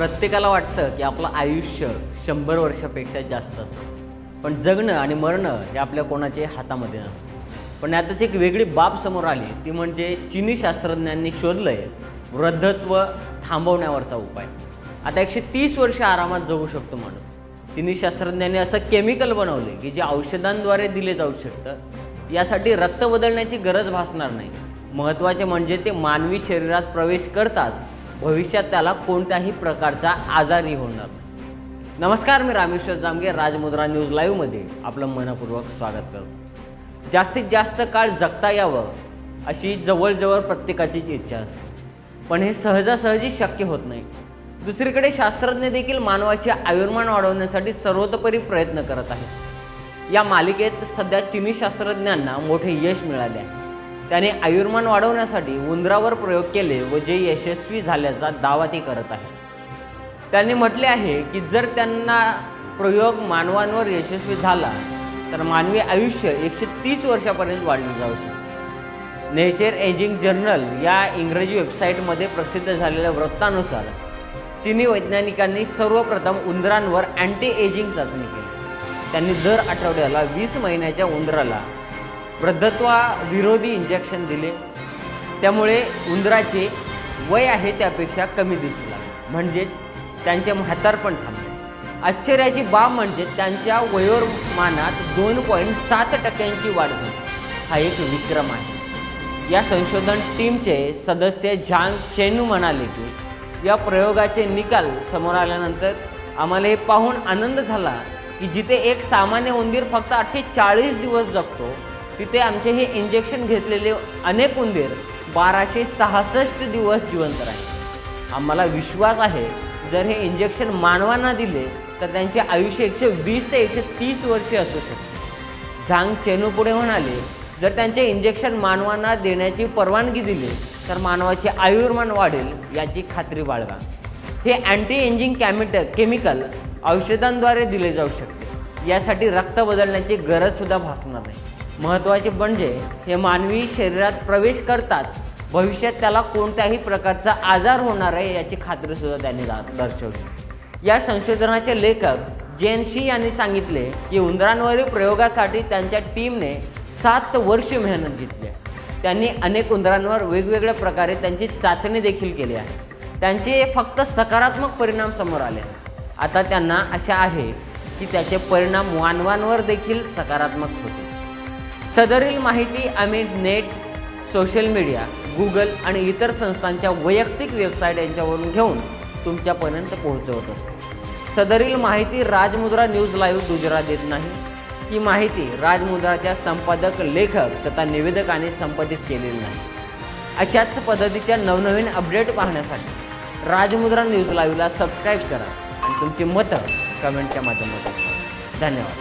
प्रत्येकाला वाटतं की आपलं आयुष्य शंभर वर्षापेक्षा जास्त असतं. पण जगणं आणि मरणं हे आपल्या कोणाचे हातामध्ये नसतं. पण यातच एक वेगळी बाब समोर आली ती म्हणजे चिनी शास्त्रज्ञांनी शोधलं आहे वृद्धत्व थांबवण्यावरचा उपाय. आता एकशे तीस वर्ष आरामात जगू शकतो माणूस. चिनी शास्त्रज्ञांनी असं केमिकल बनवले की जे औषधांद्वारे दिले जाऊ शकतं. यासाठी रक्त बदलण्याची गरज भासणार नाही. महत्त्वाचे म्हणजे ते मानवी शरीरात प्रवेश करतात भविष्यात त्याला कोणत्याही प्रकारचा आजारी होणार नमस्कार मी रामेश्वर जामगे राजमुद्रा न्यूज लाईव्हमध्ये आपलं मनपूर्वक स्वागत करतो. जास्तीत जास्त काळ जगता यावं अशी जवळजवळ प्रत्येकाचीच इच्छा असते. पण हे सहजासहजी शक्य होत नाही. दुसरीकडे शास्त्रज्ञ देखील मानवाचे आयुर्मान वाढवण्यासाठी सर्वतोपरी प्रयत्न करत आहेत. या मालिकेत सध्या चिनी शास्त्रज्ञांना मोठे यश मिळाले आहे. त्याने आयुर्मान वाढवण्यासाठी उंदरावर प्रयोग केले व जे यशस्वी झाल्याचा दावा ते करत आहे त्यांनी म्हटले आहे की जर त्यांना प्रयोग मानवांवर यशस्वी झाला तर मानवी आयुष्य एकशे तीस वर्षापर्यंत वाढले जाऊ शकते. नेचर एजिंग जर्नल या इंग्रजी वेबसाईटमध्ये प्रसिद्ध झालेल्या वृत्तानुसार तिन्ही वैज्ञानिकांनी सर्वप्रथम उंदरांवर अँटी एजिंग चाचणी केली. त्यांनी दर आठवड्याला वीस महिन्याच्या उंदराला वृद्धत्वाविरोधी इंजेक्शन दिले. त्यामुळे उंदराचे वय आहे त्यापेक्षा कमी दिसू लागले. म्हणजेच त्यांचे म्हातारपण थांबले. आश्चर्याची बाब म्हणजे त्यांच्या वयोमानात दोन पॉईंट सात टक्क्यांची वाढ झाली. हा एक विक्रम आहे. या संशोधन टीमचे सदस्य झांग चेनू म्हणाले की या प्रयोगाचे निकाल समोर आल्यानंतर आम्हाला हे पाहून आनंद झाला की जिथे एक सामान्य उंदीर फक्त आठशे चाळीस दिवस जगतो तिथे आमचे हे इंजेक्शन घेतलेले अनेक उंदीर बाराशे सहासष्ट दिवस जिवंत राहिले. आम्हाला विश्वास आहे जर हे इंजेक्शन मानवांना दिले तर त्यांचे आयुष्य एकशे वीस ते एकशे तीस वर्षे असू शकते. झांग चेनू पुढे म्हणाले जर त्यांचे इंजेक्शन मानवांना देण्याची परवानगी दिली तर मानवाचे आयुर्मान वाढेल याची खात्री बाळगा. हे अँटी एंजिंग कॅमिट केमिकल औषधांद्वारे दिले जाऊ शकते. यासाठी रक्त बदलण्याची गरजसुद्धा भासणार नाही. महत्त्वाचे म्हणजे हे मानवी शरीरात प्रवेश करताच भविष्यात त्याला कोणत्याही प्रकारचा आजार होणार आहे याची खात्रीसुद्धा त्यांनी दर्शवली. या संशोधनाचे लेखक जेन शी यांनी सांगितले की उंदरांवरील प्रयोगासाठी त्यांच्या टीमने सात वर्ष मेहनत घेतली आहे. त्यांनी अनेक उंदरांवर वेगवेगळ्या प्रकारे त्यांची चाचणी देखील केली आहे. त्यांचे फक्त सकारात्मक परिणाम समोर आले आता त्यांना आशा आहे की त्याचे परिणाम मानवांवर देखील सकारात्मक होते सदरील माहिती आम्ही नेट सोशल मीडिया गुगल आणि इतर संस्थांच्या वैयक्तिक वेबसाईट यांच्यावरून घेऊन तुमच्यापर्यंत पोहोचवत असतो. सदरील माहिती राजमुद्रा न्यूज लाईव्ह दुजरा देत नाही. ही माहिती राजमुद्राच्या संपादक लेखक तथा निवेदकाने संपादित केलेली नाही. अशाच पद्धतीच्या नवनवीन अपडेट पाहण्यासाठी राजमुद्रा न्यूज लाईव्हला सबस्क्राईब करा आणि तुमची मतं कमेंटच्या माध्यमातून धन्यवाद.